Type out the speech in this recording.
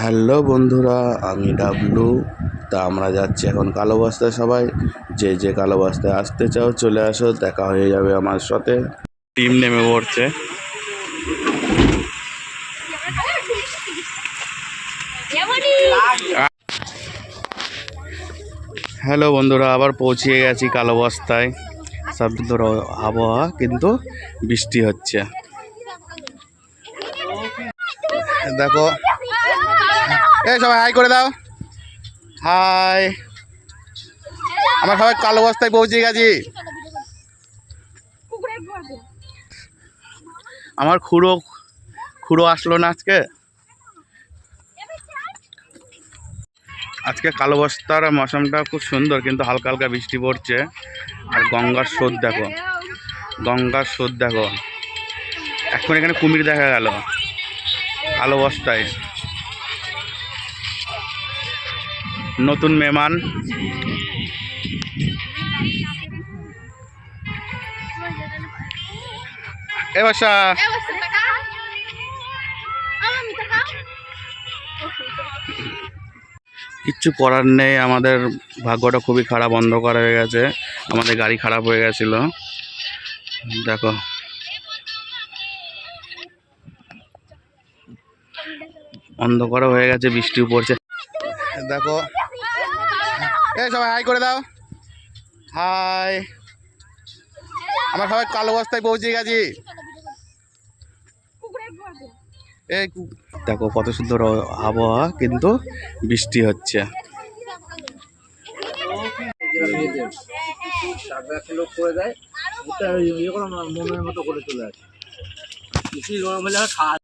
Hello বন্ধুরা আমি W. তা আমরা যাচ্ছি এখন কালো বস্তায় সবাই। যে যে কালো বস্তায় আসতে চাও চলে আসো দেখা হয়ে যাবে আমার সাথে। টিম নেমে পড়ছে। হ্যালো বন্ধুরা আবার পৌঁছে গেছি কালো বস্তায় সব সুন্দর আবহাওয়া কিন্তু বৃষ্টি হচ্ছে। দেখো এই সবাই হাই করে দাও। হাই। আমার সবাই কালো বস্তায় পৌঁছে গেছি। আমার খুঁড়ো খুঁড়ো আসলো না আজকে? আজকে কালো বস্তার মৌসুমটা খুব সুন্দর, কিন্তু হালকা হালকা বৃষ্টি পড়ছে। আর গঙ্গার স্রোত দেখো। গঙ্গার স্রোত দেখো। এখন এখানে কুমির দেখা গেল। কালো বস্তায়। নতুন মেহমান। এ বাসা। কিচ্ছু করার নেই আমাদের ভাগ্যটা খুবই খারাপ অন্ধকার হয়ে গেছে আমাদের গাড়ি খারাপ হয়ে গেছিল। দেখো। অন্ধকার হয়ে গেছে বৃষ্টিও পড়ছে। দেখো এই সবাই হাই করে দাও। হাই। আমরা সবাই কালো বস্তায় পৌঁছে গেছি। এই দেখো কত সুন্দর আবহাওয়া কিন্তু বৃষ্টি হচ্ছে। লোক করে দেয় ওটা ইয়ে করে মনের মতো করে চলে আসে গরম হলে খাওয়া